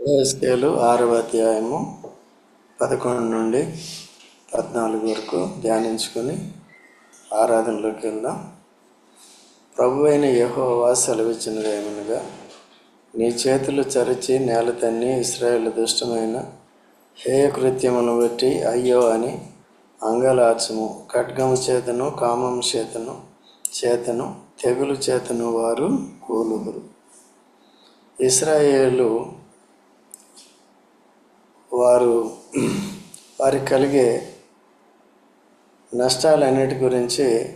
ఎస్కేలు ఆరవ అధ్యాయము పదకొండు నుండి పద్నాలుగు వరకు ధ్యానించుకొని ఆరాధనలోకి వెళ్దాం. ప్రభు అయిన యహోవా సెలవిచ్చినదేమనగా నీ చేతులు చరిచి నేల తన్ని ఇస్రాయేల్ దుష్టమైన హేయ కృత్యమును బట్టి అయ్యో అని అంగలాచము ఖడ్గము చేతను కామం చేతను చేతను తెగులు చేతను వారు కూలుగురు ఇస్రాయేలు వారు వారికి కలిగే నష్టాలన్నిటి గురించి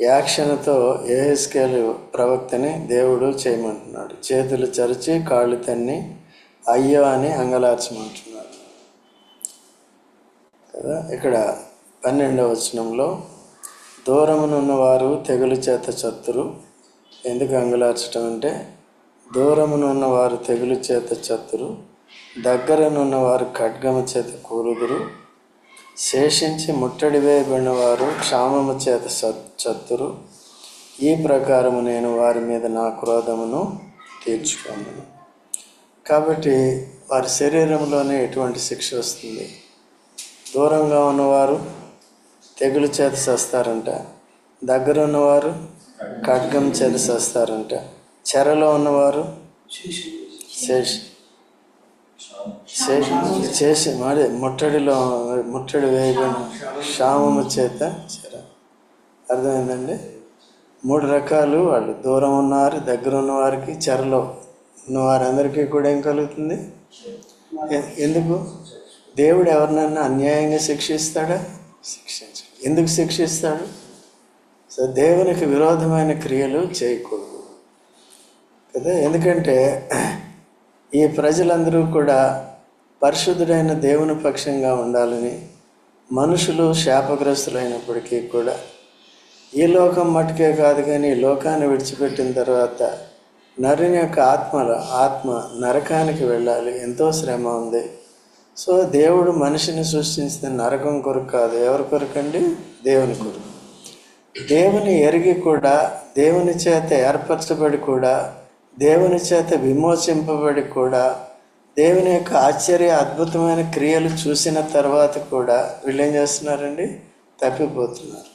యాక్షన్తో ఏహెస్కేలు ప్రవక్తని దేవుడు చేయమంటున్నాడు. చేతులు చరిచి కాళ్ళు తన్ని అయ్యో అని అంగలార్చమంటున్నాడు. కదా? ఇక్కడ పన్నెండవ వచనంలో దూరమునున్న వారు తెగులు చేత చత్తురు. ఎందుకు అంగలార్చటం అంటే దూరమునున్న వారు తెగులు చేత చత్తురు. దగ్గరనున్న వారు ఖడ్గము చేత కూలుదురు శేషించి ముట్టడి వేయబడిన వారు క్షామము చేత చత్తురు. ఈ ప్రకారము నేను వారి మీద నా క్రోధమును తీర్చుకోను కాబట్టి వారి శరీరంలోనే ఎటువంటి శిక్ష వస్తుంది? దూరంగా ఉన్నవారు తెగులు చేత చేస్తారంట దగ్గర ఉన్నవారు ఖడ్గం చేత చస్తారంట చెరలో ఉన్నవారు శేషి చేసి మరి ముట్టడిలో ముట్టడి వేయబడిన క్షామము చేత చెర అర్థమైందండి? మూడు రకాలు వాళ్ళు. దూరం ఉన్నవారు దగ్గర ఉన్నవారికి చెరలో ఉన్న వారందరికీ కూడా ఏం కలుగుతుంది? ఎందుకు? దేవుడు ఎవరినన్నా అన్యాయంగా శిక్షిస్తాడా? శిక్షించడు. ఎందుకు శిక్షిస్తాడు? సో దేవునికి విరోధమైన క్రియలు చేయకూడదు. కదా? ఎందుకంటే ఈ ప్రజలందరూ కూడా పరిశుద్ధుడైన దేవుని పక్షంగా ఉండాలని మనుషులు శాపగ్రస్తులైనప్పటికీ కూడా ఈ లోకం మటుకే కాదు కానీ ఈ లోకాన్ని విడిచిపెట్టిన తర్వాత నరుని యొక్క ఆత్మల ఆత్మ నరకానికి వెళ్ళాలి. ఎంతో శ్రమ ఉంది. సో దేవుడు మనిషిని సృష్టించిన నరకం కొరకు కాదు. ఎవరి కొరకండి? దేవుని కొరకు. దేవుని ఎరిగి కూడా దేవుని చేత ఏర్పరచబడి కూడా దేవుని చేత విమోచింపబడి కూడా దేవుని యొక్క ఆశ్చర్య అద్భుతమైన క్రియలు చూసిన తర్వాత కూడా వీళ్ళు ఏం చేస్తున్నారండి? తప్పిపోతున్నారు.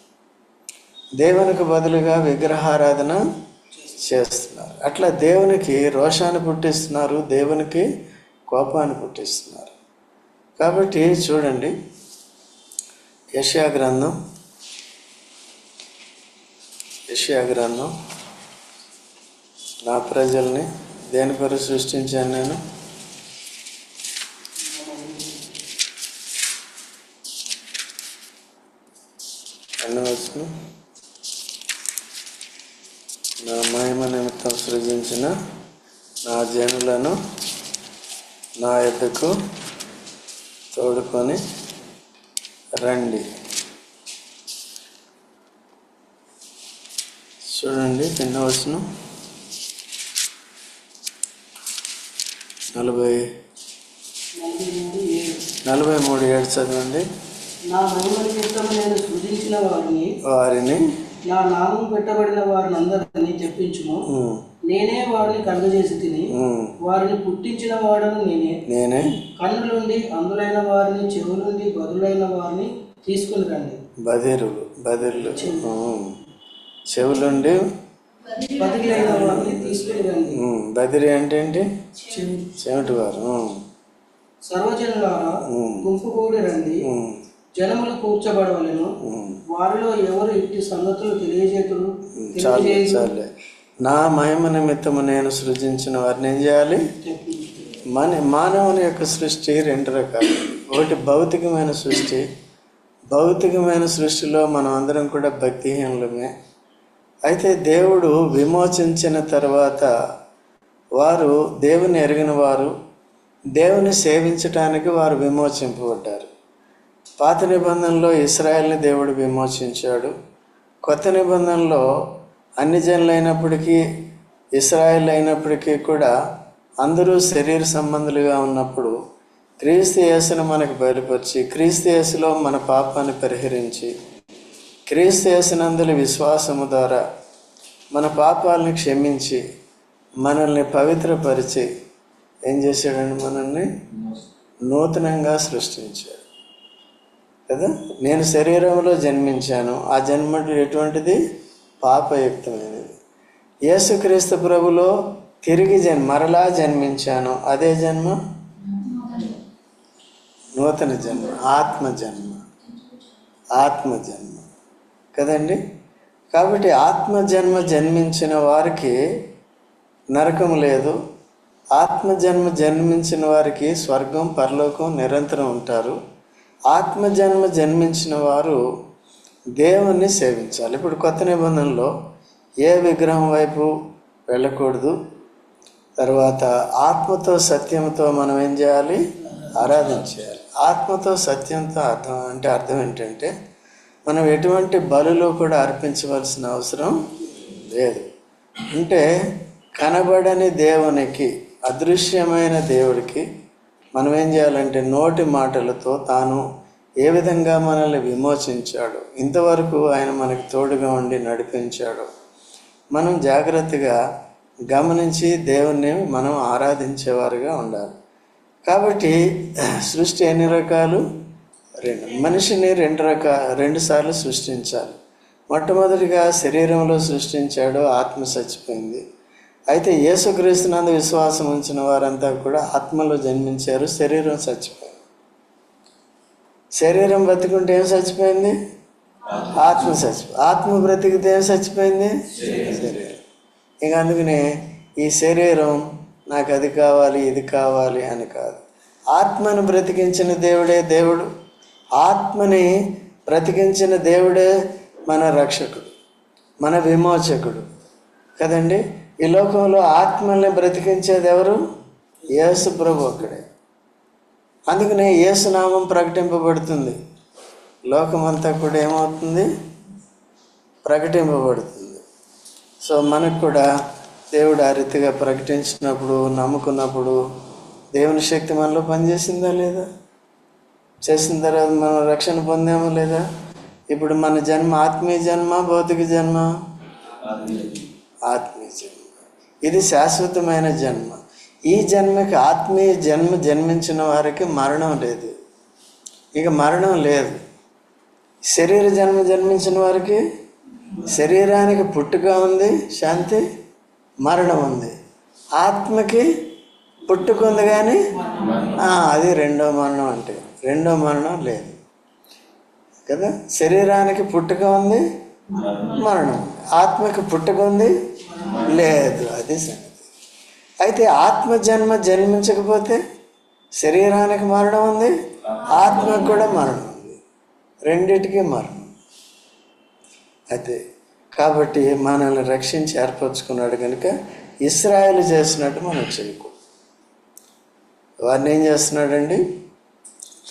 దేవునికి బదులుగా విగ్రహారాధన చేస్తున్నారు. అట్లా దేవునికి రోషాన్ని పుట్టిస్తున్నారు దేవునికి కోపాన్ని పుట్టిస్తున్నారు. కాబట్టి చూడండి యశా గ్రంథం యెషయా గ్రంథం నా ప్రజల్ని దేని కొరకు సృష్టించాను నేను? ఎన్ని నా మహిమ నిమిత్తం సృజించిన నా జనులను నా ఎద్దకు తోడుకొని రండి. చూడండి కింద వచ్చిన నలభై నలభై మూడు ఏడు చదవండి. నా మహిమ నిమిత్తం నేను సృజించిన వారిని వారిని నా నామం పెట్టబడిన వారిని అందరినీ తెప్పించుము ఉమ్, నేనే వారిని కలుగజేసి తిని వారిని పుట్టించిన వాడను నేనే. నేనే. కన్నులుండి అందులైన వారిని చెవులుండి బదులైన వారిని తీసుకుని రండి. బదిరులు బదిర్లు. చెవులుండి బదిరి అంటే ఏంటి? చెవిటి వారు సర్వజనులారా ఉమ్, గుంపు కూడి రండి. ఉమ్, జనములు కూర్చబడవలను. వారిలో ఎవరు ఇట్టి సంగతులు తెలియజేతులు చాలే తెలియజేయు చాలే. నా మహిమ నిమిత్తము నేను సృజించిన వారిని ఏం చేయాలి? మన మానవుని యొక్క సృష్టి రెండు రకాలు. ఒకటి భౌతికమైన సృష్టి. భౌతికమైన సృష్టిలో మనం అందరం కూడా భక్తిహీనులమే. అయితే దేవుడు విమోచించిన తర్వాత వారు దేవుని ఎరిగిన వారు దేవుని సేవించటానికి వారు విమోచింపబడ్డారు. పాత నిబంధనలో ఇస్రాయల్ని దేవుడు విమోచించాడు. కొత్త నిబంధనలో అన్ని జనులైనప్పటికీ ఇస్రాయల్ అయినప్పటికీ కూడా అందరూ శరీర సంబంధులుగా ఉన్నప్పుడు క్రీస్తు యేసును మనకు బయలుపరిచి క్రీస్తు యేసులో మన పాపాన్ని పరిహరించి క్రీస్తు విశ్వాసము ద్వారా మన పాపాలని క్షమించి మనల్ని పవిత్రపరిచి ఏం చేశాడండి మనల్ని? నూతనంగా సృష్టించాడు. కదా? నేను శరీరంలో జన్మించాను. ఆ జన్మ ఎటువంటిది? పాపయుక్తమైనది. యేసుక్రీస్తు ప్రభులో తిరిగి జన్ మరలా జన్మించాను. అదే జన్మ? నూతన జన్మ. ఆత్మ జన్మ. ఆత్మ జన్మ. కదండి? కాబట్టి ఆత్మజన్మ జన్మించిన వారికి నరకం లేదు. ఆత్మజన్మ జన్మించిన వారికి స్వర్గం పరలోకం నిరంతరం ఉంటారు. ఆత్మజన్మ జన్మించిన వారు దేవుణ్ణి సేవించాలి. ఇప్పుడు కొత్త నిబంధనలో ఏ విగ్రహం వైపు వెళ్ళకూడదు? తర్వాత ఆత్మతో సత్యంతో మనం ఏం చేయాలి? ఆరాధించేయాలి ఆత్మతో సత్యంతో అర్థం అంటే అర్థం ఏంటంటే మనం ఎటువంటి బలులు కూడా అర్పించవలసిన అవసరం లేదు. అంటే కనబడని దేవునికి అదృశ్యమైన దేవుడికి మనం ఏం చేయాలంటే నోటి మాటలతో తాను ఏ విధంగా మనల్ని విమోచించాడు ఇంతవరకు ఆయన మనకు తోడుగా ఉండి నడిపించాడు. మనం జాగ్రత్తగా గమనించి దేవుణ్ణి మనం ఆరాధించేవారుగా ఉండాలి. కాబట్టి సృష్టి ఎన్ని రకాలు? రెండు మనిషిని రెండు రక రెండు సార్లు సృష్టించాలి. మొట్టమొదటిగా శరీరంలో సృష్టించాడు ఆత్మ చచ్చిపోయింది. అయితే యేసుక్రీస్తునందు విశ్వాసం ఉంచిన వారంతా కూడా ఆత్మలో జన్మించారు శరీరం చచ్చిపోయింది. శరీరం బ్రతికుంటే ఏం చచ్చిపోయింది? ఆత్మ చచ్చిపోయింది ఆత్మ బ్రతికితే ఏం చచ్చిపోయింది? శరీరం. ఇక అందుకనే ఈ శరీరం నాకు అది కావాలి ఇది కావాలి అని కాదు. ఆత్మను బ్రతికించిన దేవుడే దేవుడు. ఆత్మని బ్రతికించిన దేవుడే మన రక్షకుడు మన విమోచకుడు. కదండి? ఈ లోకంలో ఆత్మల్ని బ్రతికించేది ఎవరు? యేసు ప్రభు ఒక్కడే. అందుకనే యేసునామం ప్రకటింపబడుతుంది. లోకమంతా కూడా ఏమవుతుంది? ప్రకటింపబడుతుంది. సో మనకు కూడా దేవుడు ఆ రీతిగా ప్రకటించినప్పుడు నమ్ముకున్నప్పుడు దేవుని శక్తి మనలో పనిచేసిందా లేదా? చేసిన తర్వాత మనం రక్షణ పొందామో లేదా? ఇప్పుడు మన జన్మ ఆత్మీయ జన్మ భౌతిక జన్మ? ఆత్మీయ జన్మ. ఇది శాశ్వతమైన జన్మ. ఈ జన్మకి ఆత్మీయ జన్మ జన్మించిన వారికి మరణం లేదు. ఇక మరణం లేదు. శరీర జన్మ జన్మించిన వారికి శరీరానికి పుట్టుక ఉంది శాంతి మరణం ఉంది. ఆత్మకి పుట్టుకుంది కానీ అది రెండో మరణం అంటే. రెండో మరణం లేదు. కదా? శరీరానికి పుట్టుక ఉంది? మరణం. ఆత్మకి పుట్టుక ఉంది? లేదు. అది సంగతి. అయితే ఆత్మ జన్మ జన్మించకపోతే శరీరానికి మరణం ఉంది? ఆత్మకు కూడా మరణం ఉంది. రెండిటికి మరణం. అయితే కాబట్టి మనల్ని రక్షించి ఏర్పరచుకున్నాడు కనుక ఇస్రాయలు చేసినట్టు మనం చేయకూడదు. వారిని ఏం చేస్తున్నాడండి?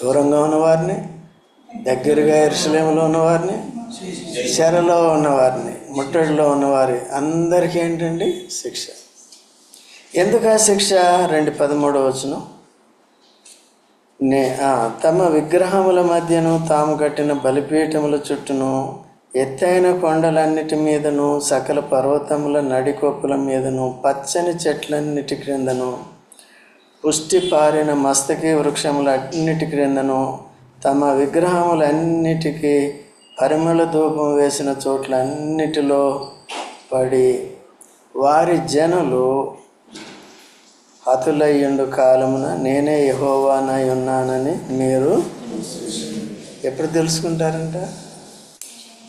దూరంగా ఉన్నవారిని దగ్గరగా ఎరుసలేములో ఉన్నవారిని చెరలో ఉన్నవారిని ముట్టడిలో ఉన్నవారి అందరికీ ఏంటండి శిక్ష. ఎందుకు ఆ శిక్ష? రెండు పదమూడవ వచనం. నే తమ విగ్రహముల మధ్యను తాము కట్టిన బలిపీఠముల చుట్టూను ఎత్తైన కొండలన్నిటి మీదను సకల పర్వతముల నడికొప్పుల మీదను పచ్చని చెట్లన్నిటి క్రిందను పుష్టి పారిన మస్తకి వృక్షములన్నిటి క్రిందను తమ విగ్రహములన్నిటికీ పరిమళ ధూపం వేసిన చోట్లన్నిటిలో పడి వారి జనులు హతులయ్యుండు కాలమున నేనే యహోవానై ఉన్నానని మీరు ఎప్పుడు తెలుసుకుంటారంట?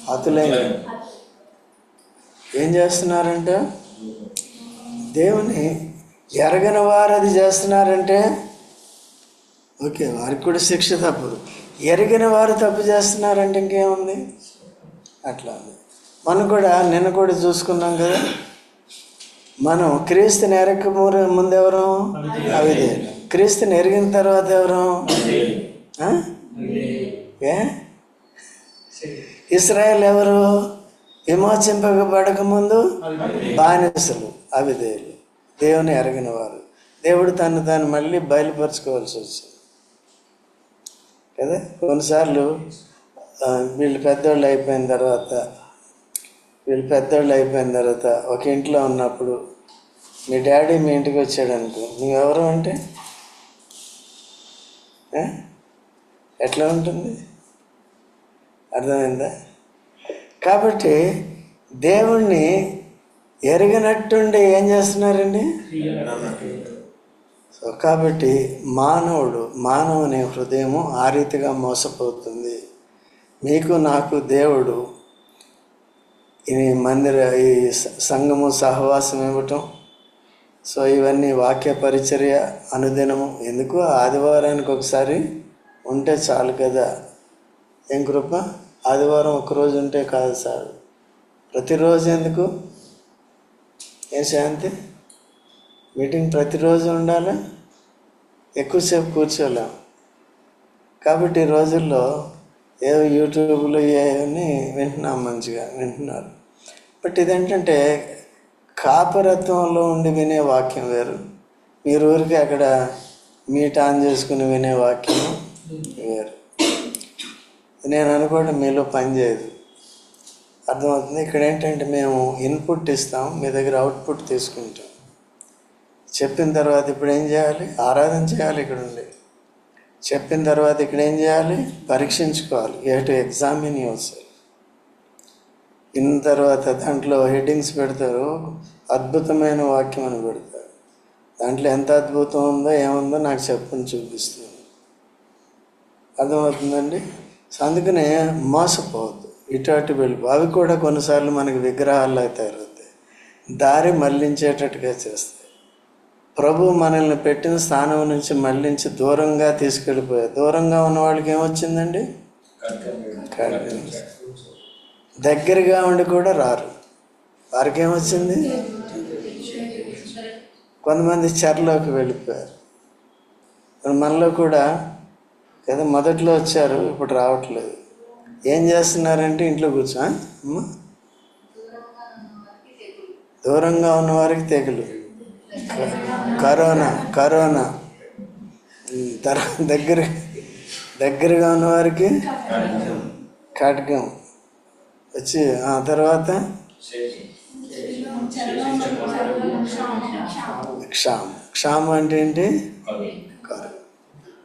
హతులైన ఏం చేస్తున్నారంట? దేవుని ఎరగని వారు అది చేస్తున్నారంటే? ఓకే వారికి కూడా శిక్ష తప్పదు. ఎరగని వారు తప్పు చేస్తున్నారంటే ఇంకేముంది? అట్లా ఉంది. మనం కూడా నిన్న కూడా చూసుకున్నాం కదా మనం క్రీస్తుని ఎరక ముందు ఎవరు? అవిదే క్రీస్తుని ఎరిగిన తర్వాత ఎవరు? ఏ? ఇస్రాయేల్ ఎవరు? విమోచింపబడక ముందు బానిసలు అవిధేయులు. దేవుని ఎరగిన వారు. దేవుడు తను తాను మళ్ళీ బయలుపరచుకోవాల్సి వచ్చింది. కదా? కొన్నిసార్లు వీళ్ళు పెద్దోళ్ళు అయిపోయిన తర్వాత వీళ్ళు పెద్దోళ్ళు అయిపోయిన తర్వాత ఒక ఇంట్లో ఉన్నప్పుడు మీ డాడీ మీ ఇంటికి వచ్చాడు అనుకో నువ్వెవరు అంటే? ఎట్లా ఉంటుంది? అర్థమైందా? కాబట్టి దేవుణ్ణి ఎరగనట్టుండి ఏం చేస్తున్నారండి? సో కాబట్టి మానవుడు మానవుని హృదయము ఆ రీతిగా మోసపోతుంది. మీకు నాకు దేవుడు ఈ మందిర ఈ సంఘము సహవాసం ఇవ్వటం. సో ఇవన్నీ వాక్య పరిచర్య అనుదినము. ఎందుకు? ఆదివారానికి ఒకసారి ఉంటే చాలు కదా. ఏం కృప? ఆదివారం ఒకరోజు ఉంటే కాదు సార్. ప్రతిరోజు ఎందుకు? ఏం శాంతి మీటింగ్ ప్రతిరోజు ఉండాలా? ఎక్కువసేపు కూర్చోలేం? కాబట్టి ఈ రోజుల్లో ఏవో యూట్యూబ్లో ఏవని వింటున్నాం మంచిగా వింటున్నారు. బట్ ఇదేంటంటే కాపరత్వంలో ఉండి వినే వాక్యం వేరు. మీరు ఊరికి అక్కడ మీట్ ఆన్ చేసుకుని వినే వాక్యం వేరు. నేను అనుకోవడం మీలో పనిచేయదు అర్థమవుతుంది. ఇక్కడ ఏంటంటే మేము ఇన్పుట్ ఇస్తాం మీ దగ్గర అవుట్పుట్ తీసుకుంటాం. చెప్పిన తర్వాత ఇప్పుడు ఏం చేయాలి? ఆరాధన చేయాలి ఇక్కడ ఉండి. చెప్పిన తర్వాత ఇక్కడ ఏం చేయాలి? పరీక్షించుకోవాలి. You to examine yourself ఇన్న తర్వాత దాంట్లో హెడ్డింగ్స్ పెడతారు. అద్భుతమైన వాక్యం అని పెడతారు. దాంట్లో ఎంత అద్భుతం ఉందో ఏముందో నాకు చెప్పని చూపిస్తుంది. అర్థమవుతుందండి? అందుకనే మోసపోవద్దు. ఇటు వెళ్ళి. అవి కూడా కొన్నిసార్లు మనకి విగ్రహాల్లో తయారవుతాయి. దారి మళ్ళించేటట్టుగా చేస్తాయి. ప్రభు మనల్ని పెట్టిన స్థానం నుంచి మళ్ళించి దూరంగా తీసుకెళ్ళిపోయారు దూరంగా ఉన్న వాళ్ళకి ఏమొచ్చిందండి? దగ్గరగా ఉండి కూడా రారు. వారికి ఏమొచ్చింది? కొంతమంది చెరలోకి వెళ్ళిపోయారు. మనలో కూడా కదా మొదట్లో వచ్చారు ఇప్పుడు రావట్లేదు. ఏం చేస్తున్నారంటే ఇంట్లో కూర్చో? అమ్మా. దూరంగా ఉన్న వారికి తెగులు. Corona corona. తర్వాత దగ్గర దగ్గరగా ఉన్న వారికి ఖడ్గం. వచ్చి ఆ తర్వాత? క్షామం. క్షామం అంటే ఏంటి?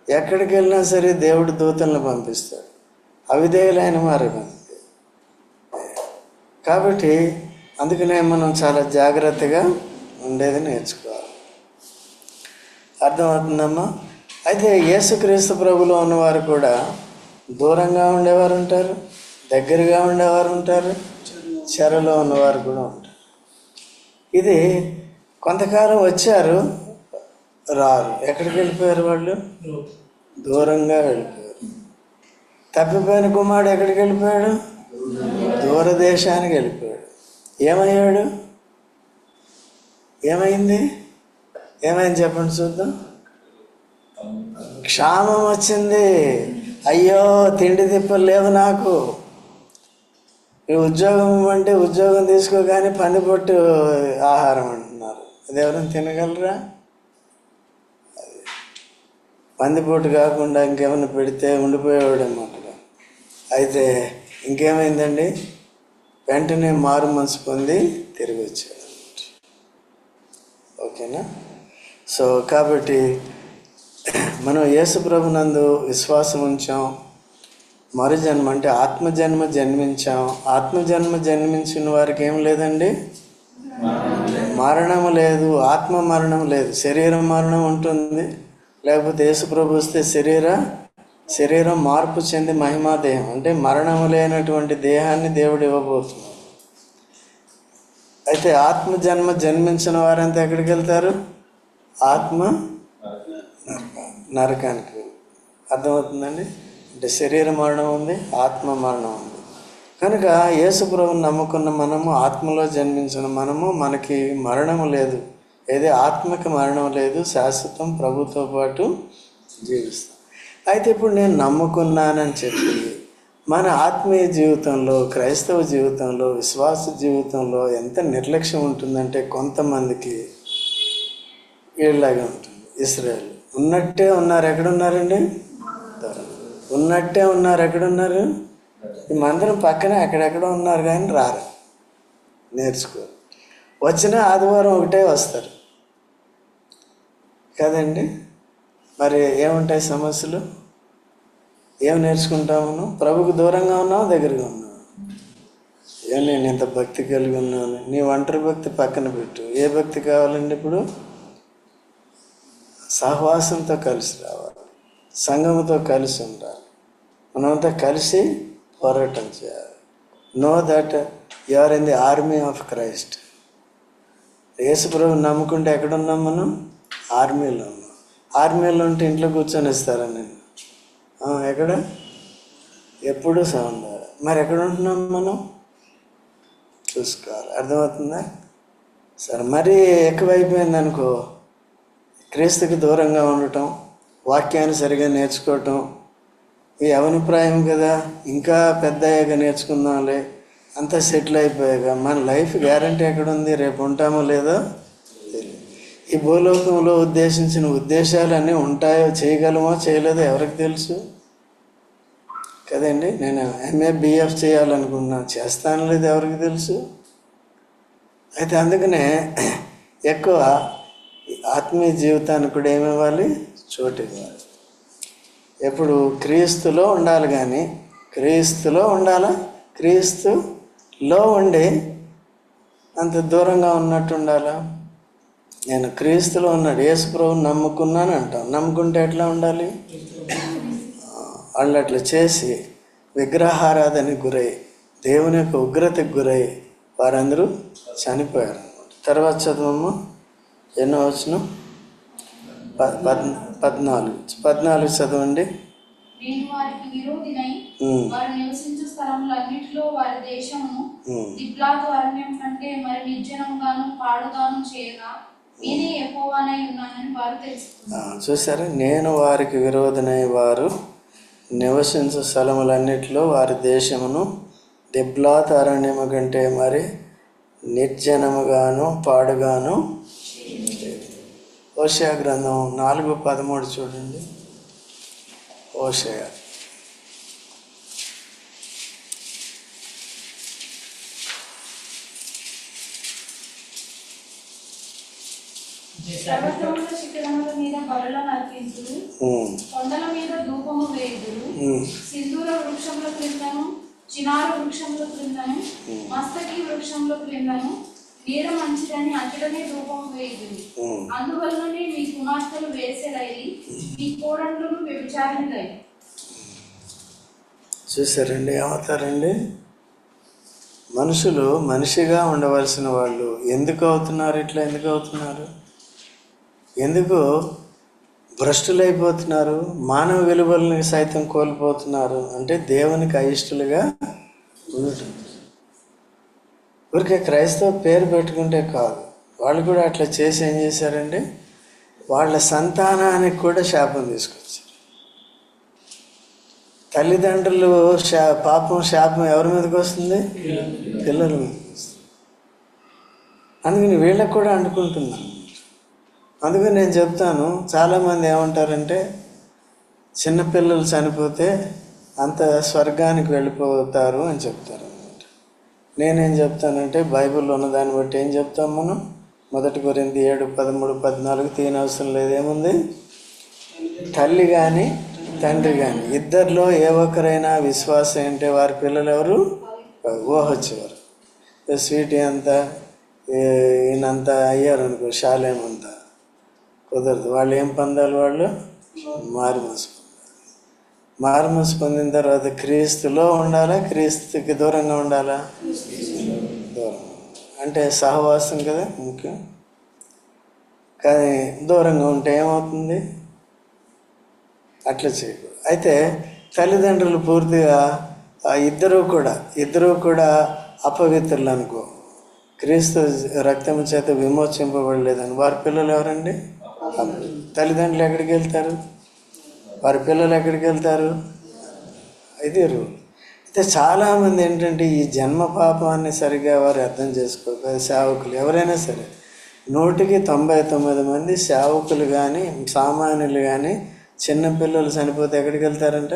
ఎక్కడికి వెళ్ళినా సరే దేవుడు దూతలను పంపిస్తాడు. అవిధేయులైన వారు. కాబట్టి అందుకనే మనం చాలా జాగ్రత్తగా ఉండేది నేర్చుకోవాలి. అర్థమవుతుందమ్మా? అయితే యేసుక్రీస్తు ప్రభులో ఉన్నవారు కూడా దూరంగా ఉండేవారు ఉంటారు దగ్గరగా ఉండేవారు ఉంటారు చెరలో ఉన్నవారు కూడా ఉంటారు. ఇది కొంతకాలం వచ్చారు రారు. ఎక్కడికి వెళ్ళిపోయారు వాళ్ళు? దూరంగా వెళ్ళిపోయారు. తప్పిపోయిన కుమారుడు ఎక్కడికి వెళ్ళిపోయాడు? దూరదేశానికి వెళ్ళిపోయాడు. ఏమయ్యాడు? ఏమైంది? ఏమైంది చెప్పండి చూద్దాం. క్షామం వచ్చింది. అయ్యో తిండి తిప్పలు లేవు నాకు. ఈ ఉద్యోగం అంటే ఉద్యోగం తీసుకోగానే పందిపొట్టు ఆహారం అంటున్నారు. అది ఎవరైనా తినగలరా? అది. పందిపొట్టు కాకుండా ఇంకేమైనా పెడితే ఉండిపోయేవాడు అన్నమాట అయితే ఇంకేమైందండి? వెంటనే మారు మనసు పొంది తిరిగి వచ్చాడు ఓకేనా? సో కాబట్టి మనం యేసుప్రభునందు విశ్వాసం ఉంచాం. మరు జన్మ అంటే ఆత్మజన్మ జన్మించాం. ఆత్మజన్మ జన్మించిన వారికి ఏం లేదండి? మరణం లేదు ఆత్మ మరణం లేదు. శరీరం మరణం ఉంటుంది. లేకపోతే యేసుప్రభు వస్తే శరీర శరీరం మార్పు చెంది మహిమా దేహం అంటే మరణము లేనటువంటి దేహాన్ని దేవుడు ఇవ్వబోతున్నాడు. అయితే ఆత్మ జన్మ జన్మించిన వారంతా ఎక్కడికి వెళ్తారు? ఆత్మ నరకానికి అర్థమవుతుందండి? అంటే శరీర మరణం ఉంది ఆత్మ మరణం ఉంది. కనుక యేసుప్రభుని నమ్ముకున్న మనము ఆత్మలో జన్మించిన మనము మనకి మరణము లేదు. ఏది ఆత్మకి మరణం లేదు శాశ్వతం ప్రభుతో పాటు జీవిస్తాం. అయితే ఇప్పుడు నేను నమ్ముకున్నానని చెప్పి మన ఆత్మీయ జీవితంలో క్రైస్తవ జీవితంలో విశ్వాస జీవితంలో ఎంత నిర్లక్ష్యం ఉంటుందంటే కొంతమందికి వీళ్ళలాగా ఉంటుంది. ఇస్రాయల్. ఉన్నట్టే ఉన్నారు. ఎక్కడున్నారండి? ఉన్నట్టే ఉన్నారు. ఎక్కడున్నారు? ఈ మందిరం పక్కనే అక్కడెక్కడ ఉన్నారు కానీ రారు. నేర్చుకోరు వచ్చిన ఆదివారం ఒకటే వస్తారు. కదండి? మరి ఏముంటాయి సమస్యలు? ఏం నేర్చుకుంటాము ప్రభుకు దూరంగా ఉన్నావు దగ్గరగా ఉన్నావు? ఏం నేను ఇంత భక్తి కలిగి ఉన్నాను. నీ ఒంటరి భక్తి పక్కన పెట్టు. ఏ భక్తి కావాలండి ఇప్పుడు? సహవాసంతో కలిసి రావాలి. సంఘంతో కలిసి ఉండాలి. మనమంతా కలిసి పోరాటం చేయాలి. Know that you are in the army of Christ యేసుప్రభు నమ్ముకుంటే ఎక్కడున్నాం మనం? ఆర్మీలో ఉన్నాం. ఆర్మీలో ఉంటే ఇంట్లో కూర్చొని ఇస్తారా నేను? ఎక్కడ? ఎప్పుడు సౌందర్య మరి ఎక్కడ ఉంటున్నాం మనం? చూసుకోవాలి. అర్థమవుతుందా? సరే మరీ ఎక్కువైపోయింది అనుకో. క్రీస్తుకి దూరంగా ఉండటం వాక్యాన్ని సరిగా నేర్చుకోవటం ఈ అవనిప్రాయం కదా. ఇంకా పెద్ద అయ్యాక నేర్చుకుందాంలే. అంతా సెటిల్ అయిపోయాక. మన లైఫ్ గ్యారంటీ ఎక్కడుంది? రేపు ఉంటామో లేదో ఈ భూలోకంలో ఉద్దేశించిన ఉద్దేశాలు అన్నీ ఉంటాయో చేయగలమో చేయలేదో ఎవరికి తెలుసు? కదండి నేను ఎంఏ బిఎఫ్ చేయాలనుకున్నా చేస్తాను లేదు ఎవరికి తెలుసు? అయితే అందుకనే ఎక్కువ ఆత్మీయ జీవితానికి కూడా ఏమివ్వాలి? చోటు ఇవ్వాలి ఎప్పుడు క్రీస్తులో ఉండాలి కానీ క్రీస్తులో ఉండాలా? క్రీస్తులో ఉండి అంత దూరంగా ఉన్నట్టు ఉండాలా? నేను క్రీస్తులో ఉన్నాడు యేసుప్రభు నమ్ముకున్నాను అంటాం నమ్ముకుంటే ఎట్లా ఉండాలి? వాళ్ళు అట్లా చేసి విగ్రహారాధనకి గురై దేవుని యొక్క ఉగ్రతకు గురై వారందరూ చనిపోయారు. తర్వాత చదవము ఎన్నో వచ్చిన పద్నాలుగు. పద్నాలుగు చదవండి. నేను వారికి విరోధినై వారు నివసించు స్థలములన్నిటిలో వారి దేశమును ఉమ్. దిబ్లాతు అరణ్యం కంటే మరి నిర్జనంగాను పాడుగాను చేయగా చూసారా నేను వారికి విరోధనై వారు నివసించు స్థలములన్నిటిలో వారి దేశమును దిబ్లాత్ అరణ్యము కంటే మరి నిర్జనముగాను పాడుగాను ఓషయా గ్రంథం నాలుగు పదమూడు చూడండి. ఓషయా. శిఖరముల మీద బలులను అర్పించుడు కొండల మీద ధూపము వేయుదురు సింధూర వృక్షముల క్రిందను చినారు వృక్షముల క్రిందను మస్తకి వృక్షముల క్రిందను నీడ మంచిదని అచ్చడనే రూపం వేయుదురు అందువల్లనే మీ కుమార్తెలు వేసెలైరి మీ కోడళ్ళను వ్యభిచారిణులై చూసారండి ఏమవుతారండి? మనుషులు మనిషిగా ఉండవలసిన వాళ్ళు ఎందుకు అవుతున్నారు? ఇట్లా ఎందుకు అవుతున్నారు? ఎందుకు? భ్రష్టులైపోతున్నారు మానవ విలువలను సైతం కోల్పోతున్నారు అంటే దేవునికి అయిష్టులుగా ఉండటం. ఊరికే క్రైస్తవ పేరు పెట్టుకుంటే కాదు. వాళ్ళు కూడా అట్లా చేసి ఏం చేశారండి వాళ్ళ సంతానానికి కూడా శాపం తీసుకొచ్చారు. తల్లిదండ్రులు శా పాపం శాపం ఎవరి మీదకి వస్తుంది? పిల్లల మీదకి వస్తుంది. అందుకని వీళ్ళకి కూడా అంటుకుంటున్నాను. అందుకని నేను చెప్తాను చాలామంది ఏమంటారంటే చిన్నపిల్లలు చనిపోతే అంత స్వర్గానికి వెళ్ళిపోతారు అని చెప్తారు అనమాట నేనేం చెప్తానంటే బైబిల్లో ఉన్న దాన్ని బట్టి ఏం చెప్తాం మనం? మొదటి కొరింది ఏడు పదమూడు పద్నాలుగు తీయని అవసరం లేదేముంది? తల్లి కానీ తండ్రి కానీ ఇద్దరిలో ఏ ఒక్కరైనా విశ్వాసం అంటే వారి పిల్లలు ఎవరు? ఊహొచ్చేవారు స్వీటీ అంతా ఈయనంతా అయ్యారు అనుకో శాలేమంతా కుదరదు. వాళ్ళు ఏం పొందాలి వాళ్ళు? మారుమనసు పొందాలి. మారుమనసు పొందిన తర్వాత క్రీస్తులో ఉండాలా? క్రీస్తుకి దూరంగా ఉండాలా? దూరం అంటే సహవాసం కదా ముఖ్యం. కానీ దూరంగా ఉంటే ఏమవుతుంది? అట్లా చేయకూడదు. అయితే తల్లిదండ్రులు పూర్తిగా ఆ ఇద్దరూ కూడా ఇద్దరూ కూడా అపవిత్రులు అనుకో. క్రీస్తు రక్తం చేత విమోచింపబడలేదని. వారి పిల్లలు ఎవరండి? తల్లిదండ్రులు ఎక్కడికి వెళ్తారు? వారి పిల్లలు ఎక్కడికి వెళ్తారు? అయితే రూల్ అయితే చాలామంది ఏంటంటే ఈ జన్మ పాపాన్ని సరిగా వారు అర్థం చేసుకోక సేవకులు ఎవరైనా సరే నూటికి తొంభై తొమ్మిది మంది సేవకులు కానీ సామాన్యులు కానీ చిన్నపిల్లలు చనిపోతే ఎక్కడికి వెళ్తారంట?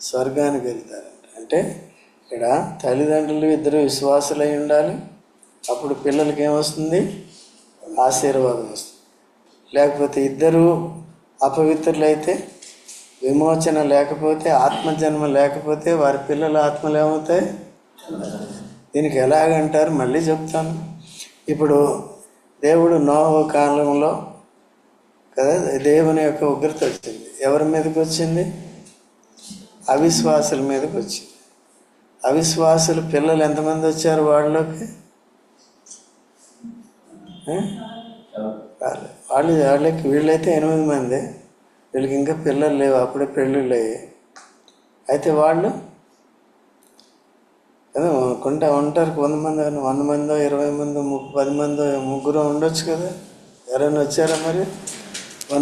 స్వర్గానికి వెళ్తారంట. అంటే ఇక్కడ తల్లిదండ్రులు ఇద్దరు విశ్వాసులై ఉండాలి. అప్పుడు పిల్లలకి ఏమొస్తుంది ఆశీర్వాదం వస్తుంది. లేకపోతే ఇద్దరు అపవిత్రులైతే విమోచన లేకపోతే ఆత్మజన్మ లేకపోతే వారి పిల్లల ఆత్మలు ఏమవుతాయి? దీనికి ఎలాగంటారు? మళ్ళీ చెప్తాను. ఇప్పుడు దేవుడు నోహ కాలంలో కదా దేవుని యొక్క ఉగ్రత వచ్చింది. ఎవరి మీదకి వచ్చింది? అవిశ్వాసుల మీదకి వచ్చింది. అవిశ్వాసులు పిల్లలు ఎంతమంది వచ్చారు వాళ్ళలోకి రాలేదు. వాళ్ళు వాళ్ళకి వీళ్ళైతే ఎనిమిది మంది. వీళ్ళకి ఇంకా పిల్లలు లేవు. అప్పుడే పెళ్ళిళ్ళు అయ్యాయి. అయితే వాళ్ళు కదా కొంట ఉంటారు. కొంతమంది వంద మందో ఇరవై మందో ముప్పై పది మందో ముగ్గురు ఉండొచ్చు కదా. ఎవరైనా వచ్చారా మరి?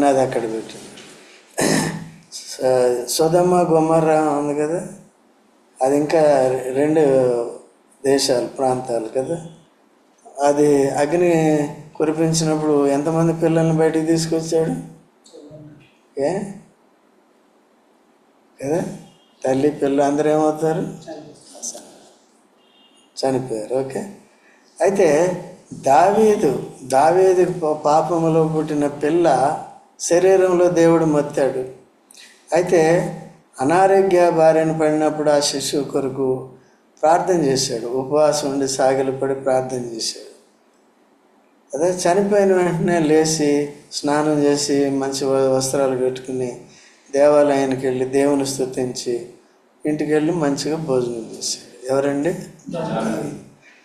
అది అక్కడ పెట్టింది. సుధమ్మ గుమ్మర్ర ఉంది కదా. అది ఇంకా రెండు దేశాలు ప్రాంతాలు కదా. అది అగ్ని కురిపించినప్పుడు ఎంతమంది పిల్లల్ని బయటికి తీసుకొచ్చాడు? ఏ? కదా? తల్లి పిల్ల అందరూ ఏమవుతారు? చనిపోయారు. ఓకే. అయితే దావీదు దావీదు పా- పాపములో పుట్టిన పిల్ల శరీరంలో దేవుడు మొత్తాడు. అయితే అనారోగ్య భార్యను పడినప్పుడు ఆ శిశువు కొరకు ప్రార్థన చేశాడు. ఉపవాసం ఉండి సాగిలపడి ప్రార్థన చేశాడు. అదే చనిపోయిన వెంటనే లేచి స్నానం చేసి మంచి వ- వస్త్రాలు కట్టుకుని దేవాలయానికి వెళ్ళి దేవుని స్తుతించి ఇంటికి వెళ్ళి మంచిగా భోజనం చేశాడు. ఎవరండి?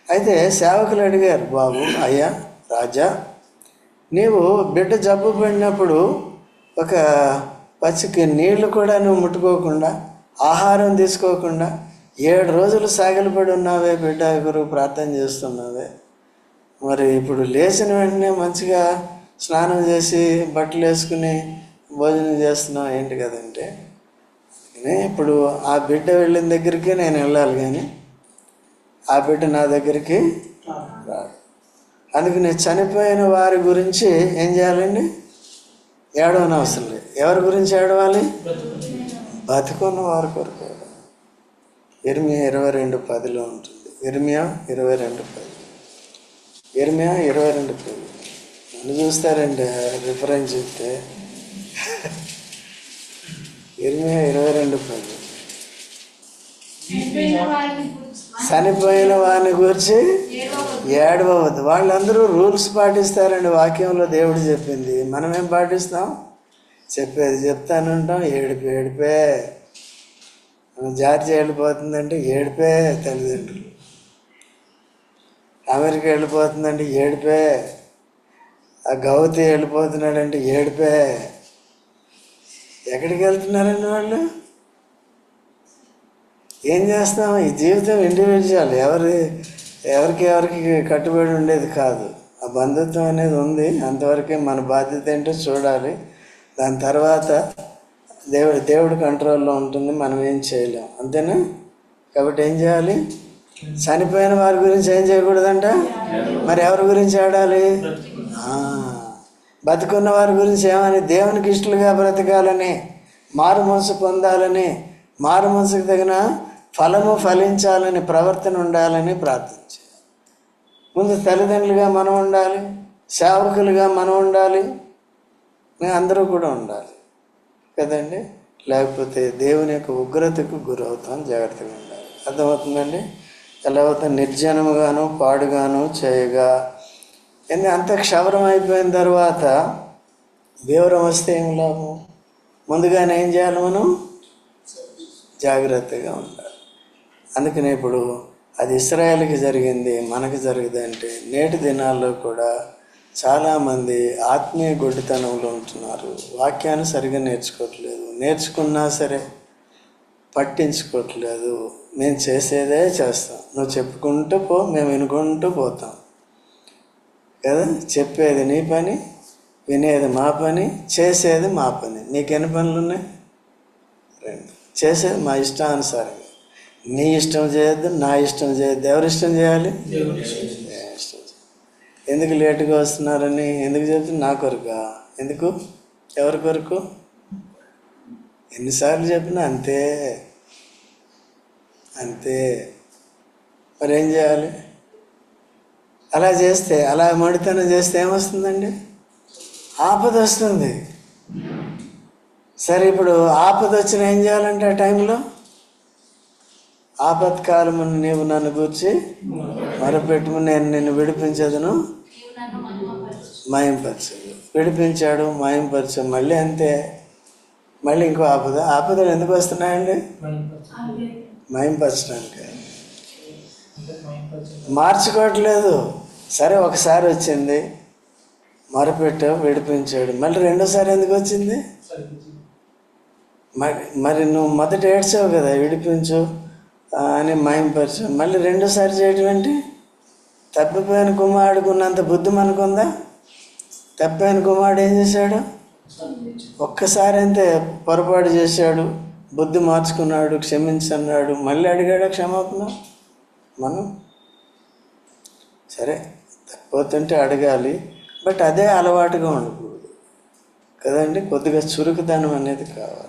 అయితే సేవకులు అడిగారు బాబు అయ్యా రాజా నీవు బిడ్డ జబ్బు పడినప్పుడు ఒక పచ్చికి నీళ్ళు కూడా నువ్వు ముట్టుకోకుండా ఆహారం తీసుకోకుండా ఏడు రోజులు సాగిలపడి ఉన్నావే బిడ్డ గురువు ప్రార్థన చేస్తున్నావే. మరి ఇప్పుడు లేచిన వెంటనే మంచిగా స్నానం చేసి బట్టలు వేసుకుని భోజనం చేస్తున్నావు ఏంటి కదంటే ఇప్పుడు ఆ బిడ్డ వెళ్ళిన దగ్గరికి నేను వెళ్ళాలి కానీ ఆ బిడ్డ నా దగ్గరికి రాదు. అందుకని చనిపోయిన వారి గురించి ఏం చేయాలండి? ఏడవని అవసరం లేదు. ఎవరి గురించి ఏడవాలి? బతుకున్న వారి కొరకు ఏడవాలి. ఇరవై రెండు పదిలో ఉంటుంది. ఇర్మియా ఇరవై రెండు పది. ఇర్మియా ఇరవై రెండు. నన్ను చూస్తారండి రిఫరెన్స్ చెప్తే. ఇర్మియా ఇరవై రెండు పది. చనిపోయిన వారిని గురించి. ఏడవద్దు. వాళ్ళందరూ రూల్స్ పాటిస్తారండి వాక్యంలో దేవుడు చెప్పింది. మనం ఏం పాటిస్తాం? చెప్పేది చెప్తానంటాం ఏడిపి ఏడిపే. జార్జి వెళ్ళిపోతుందంటే ఏడిపే తల్లిదండ్రులు. అమెరికా వెళ్ళిపోతుందంటే ఏడిపే. ఆ గౌతి వెళ్ళిపోతున్నాడంటే ఏడిపే. ఎక్కడికి వెళ్తున్నారండి వాళ్ళు? ఏం చేస్తాం ఈ జీవితం ఇండివిజువల్ ఎవరి ఎవరికి ఎవరికి కట్టుబడి ఉండేది కాదు. ఆ బంధుత్వం అనేది ఉంది. అంతవరకే మన బాధ్యత ఏంటో చూడాలి. దాని తర్వాత దేవుడు దేవుడు కంట్రోల్లో ఉంటుంది. మనం ఏం చేయలేం. అంతేనా? కాబట్టి ఏం చేయాలి? చనిపోయిన వారి గురించి ఏం చేయకూడదంట? మరి ఎవరి గురించి ఆడాలి? బతుకున్న వారి గురించి ఏమని? దేవునికి ఇష్టలుగా బ్రతకాలని మారు మనసు పొందాలని మారు మనసుకు తగిన ఫలము ఫలించాలని ప్రవర్తన ఉండాలని ప్రార్థించాలి ముందు తల్లిదండ్రులుగా మనం ఉండాలి సేవకులుగా మనం ఉండాలి అందరూ కూడా ఉండాలి. కదండి? లేకపోతే దేవుని యొక్క ఉగ్రతకు గురవుతాం జాగ్రత్తగా ఉండాలి. అర్థమవుతుందండి? తర్వాత నిర్జనముగాను పాడుగాను చేయగా. ఎందు అంత క్షవరం అయిపోయిన తర్వాత వివరం వస్తే ఏం లాభం? ముందుగానే ఏం చేయాలి మనం? జాగ్రత్తగా ఉండాలి. అందుకనే ఇప్పుడు అది ఇస్రాయల్కి జరిగింది మనకి జరగదంటే నేటి దినాల్లో కూడా చాలామంది ఆత్మీయ గొడ్డితనంలో ఉంటున్నారు. వాక్యాన్ని సరిగా నేర్చుకోవట్లేదు. నేర్చుకున్నా సరే పట్టించుకోవట్లేదు. మేము చేసేదే చేస్తాం. నువ్వు చెప్పుకుంటూ పో మేము వినుకుంటూ పోతాం. కదా? చెప్పేది నీ పని వినేది మా పని చేసేది మా పని. నీకెన్ని పనులు ఉన్నాయి రెండు. చేసేది మా ఇష్టానుసారంగా. నీ ఇష్టం చేయొద్దు నా ఇష్టం చేయొద్దు. ఎవరి ఇష్టం చేయాలి? ఇష్టం ఎందుకు లేటుగా వస్తున్నారని? ఎందుకు చెప్తుంది నా కొరకా? ఎందుకు? ఎవరి కొరకు? ఎన్నిసార్లు చెప్పినా అంతే. అంతే. మరి ఏం చేయాలి? అలా చేస్తే అలా మడితనం చేస్తే ఏమొస్తుందండి? ఆపద వస్తుంది. సరే ఇప్పుడు ఆపద వచ్చిన ఏం చేయాలంటే ఆ టైంలో? ఆపత్కాలమును నీవు నన్ను కూర్చి మరపెట్టుకుని నేను నిన్ను విడిపించదును. నీవు విడిపించాడు మాయంపరచు. మళ్ళీ అంతే. మళ్ళీ ఇంకో ఆపద. ఆపదలు ఎందుకు వస్తున్నాయండి? మాయంపరచడానికి మార్చుకోవట్లేదు. సరే ఒకసారి వచ్చింది. మరపెట్టు విడిపించాడు. మళ్ళీ రెండోసారి ఎందుకు వచ్చింది? మరి మరి నువ్వు మొదట ఏడ్చావు కదా విడిపించు అని మాయంపరచు మళ్ళీ రెండోసారి చేయడం ఏంటి? తప్పిపోయిన కుమారుడుకున్నంత బుద్ధి మనకుందా? తప్పిపోయిన కుమారుడు ఏం చేశాడు? ఒక్కసారి అంతే పొరపాటు చేశాడు. బుద్ధి మార్చుకున్నాడు క్షమించన్నాడు మళ్ళీ అడిగాడు క్షమాపణ? మనం? సరే తక్కువతుంటే అడగాలి బట్ అదే అలవాటుగా ఉండకూడదు. కదండి? కొద్దిగా చురుకుదనం అనేది కావాలి.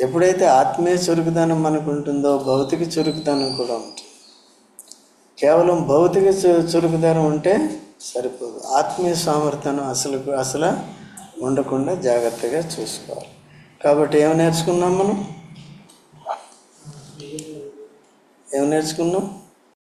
ఎప్పుడైతే ఆత్మీయ చురుకుదనం మనకు ఉంటుందో భౌతిక చురుకుదనం కూడా ఉంటుంది. కేవలం భౌతిక చురుకుదనం ఉంటే సరిపోదు. ఆత్మీయ సామర్థ్యం అసలు అసలు ఉండకుండా జాగ్రత్తగా చూసుకోవాలి. కాబట్టి ఏం నేర్చుకున్నాం మనం? ఏం నేర్చుకున్నాం?